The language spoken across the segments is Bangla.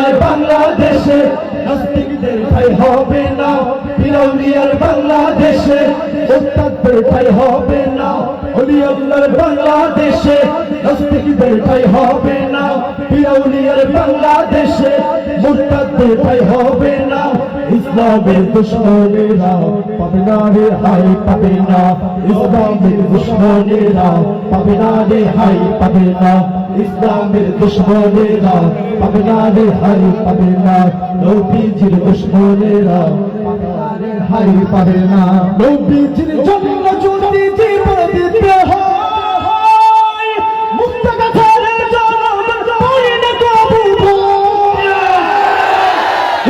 উলিয়ার বাংলাদেশে, নাস্তিকদের ঠাই হবে না। বিরৌলিয়ার বাংলাদেশে উত্তাদের ঠাই হবে না। উলিয়ার বাংলাদেশে, নাস্তিকদের ঠাই হবে না। বিরৌলিয়ার বাংলাদেশে মুরতাদের ঠাই হবে না। ইসলামের দুশ্মনেরা পাবে না রে হাই পাবে না। ইসলামের দুশ্মনেরা পাবে না রে হাই পাবে না। ইসলামের দুশ্মনেরা পাবে না রে হাই পাবে না। নবীজির দুশ্মনেরা পাবে না রে হাই পাবে না। নবীজির জন্য যদি জীবন দিতে হয় মুক্ত গাথার জনগণ পড়ে না কবু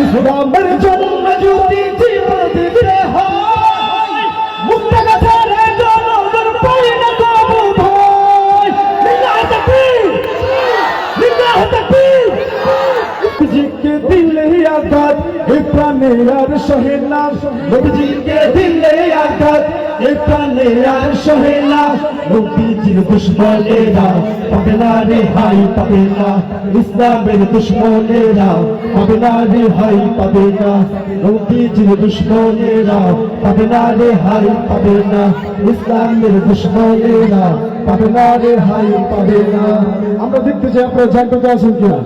ইসলামের জন্য যদি জীবন দিতে হয় মুক্ত গাথার নবীজিকে দিলে আঘাত, এ প্রাণে আর সহে না। নবীজিকে দিলে আঘাত, এ প্রাণে আর সহে না। নবীজির দুশ্মনেরা পাবে না রে হাই, পাবে না। ইসলামের দুশ্মনেরা পাবে না রে হাই, পাবে না। নবীজির দুশ্মনেরা পাবে না রে হাই, পাবে না। ইসলামের দুশ্মনেরা পাবে না রে হাই, পাবে না। আমরা দেখতে চাই আপনারা জানতে আছেন কিনা?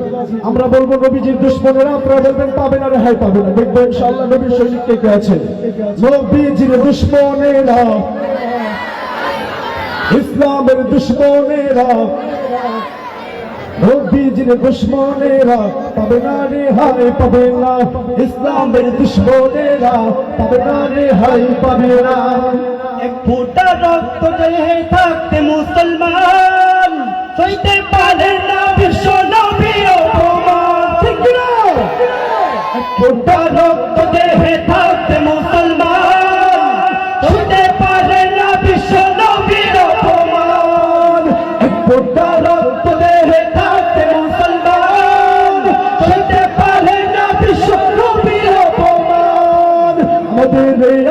আমরা বলব নবীজির দুশ্মনেরা, আপনারা বলবেন পাবে না রেহাই পাবে না। দেখবেন ইনশাআল্লাহ নবীর সৈনিক কে কে আছে নবীজির দুশ্মনেরা। ইসলামের দুশ্মনেরা। নবীজির দুশ্মনেরা। পাবে না পাবে না। ইসলামের দুশ্মনেরা। পাবে না পাবে না। এক ফোঁটা রক্ত দেহে থাকতে মুসলমান সইতে পারে না।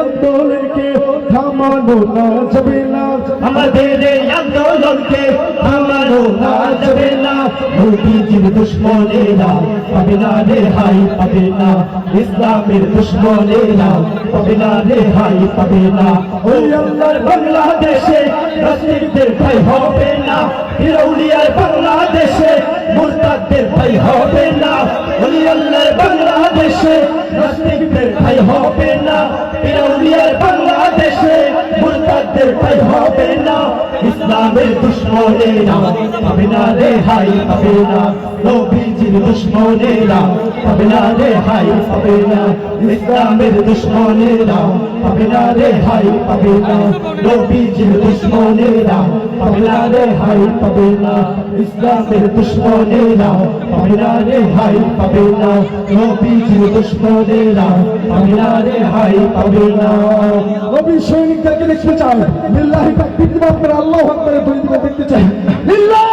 আন্দোলনকে থামানো না যাবে না। আমাদের এই আন্দোলনকে থামানো না যাবে না। নবীজির দুশ্মনেরা পাবে না রে হাই পাবে না। ইসলামের দুশ্মনেরা পাবে না রে হাই পাবে না। ওই আল্লাহর বাংলাদেশে ভাই হবে না। ফিরৌলিয়ার বাংলাদেশে মুরতাদের হবে না। ওই আল্লাহর বাংলাদেশে ভাই হবে মুরতাদের ভাই হবে না, ইসলামের দুশ্মনেরা পাবে না রে হাই, পাবে না। নবীজির দুশ্মনেরা পাবে না রে হাই, পাবে না। ইসলামের পাবে না রে হাই পাবে না নবীজির দুশ্মনেরা পাবে না রে হাই পাবে না নবী সৈনিকদেরকে দেখতে চাই লিল্লাহি তাকবীর আপনারা আল্লাহু আকবার, দুই দিকে দেখতে চাই লিল্লাহ